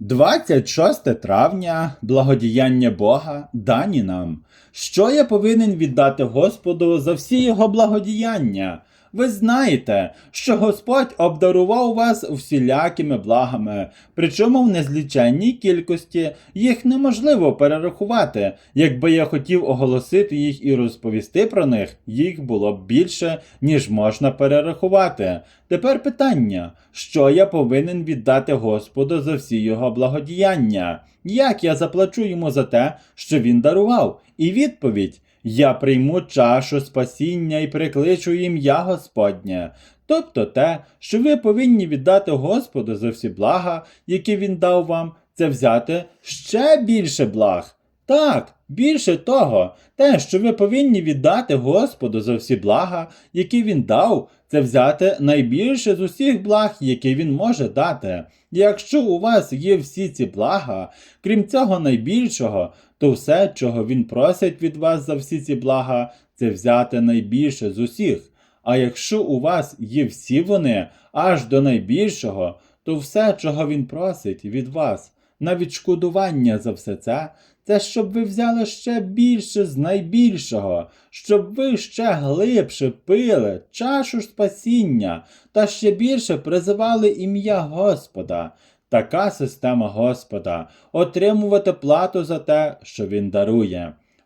26 травня, благодіяння Бога дані нам. Що я повинен віддати Господу за всі його благодіяння? Ви знаєте, що Господь обдарував вас всілякими благами, причому в незліченній кількості їх неможливо перерахувати. Якби я хотів оголосити їх і розповісти про них, їх було б більше, ніж можна перерахувати. Тепер питання: що я повинен віддати Господу за всі його благодіяння? Як я заплачу йому за те, що він дарував? І відповідь: Я прийму чашу спасіння і прикличу ім'я Господнє. Тобто те, що ви повинні віддати Господу за всі блага, які він дав вам, це взяти ще більше благ. Так, більше того, те, що ви повинні віддати Господу за всі блага, які він дав, це взяти найбільше з усіх благ, які він може дати. Якщо у вас є всі ці блага, крім цього найбільшого, то все, чого він просить від вас за всі ці блага, це взяти найбільше з усіх. А якщо у вас є всі вони аж до найбільшого, то все, чого він просить від вас, на відшкодування за все це, це щоб ви взяли ще більше з найбільшого, щоб ви ще глибше пили чашу спасіння та ще більше призивали ім'я Господа. Така система Господа отримувати плату за те, що Він дарує.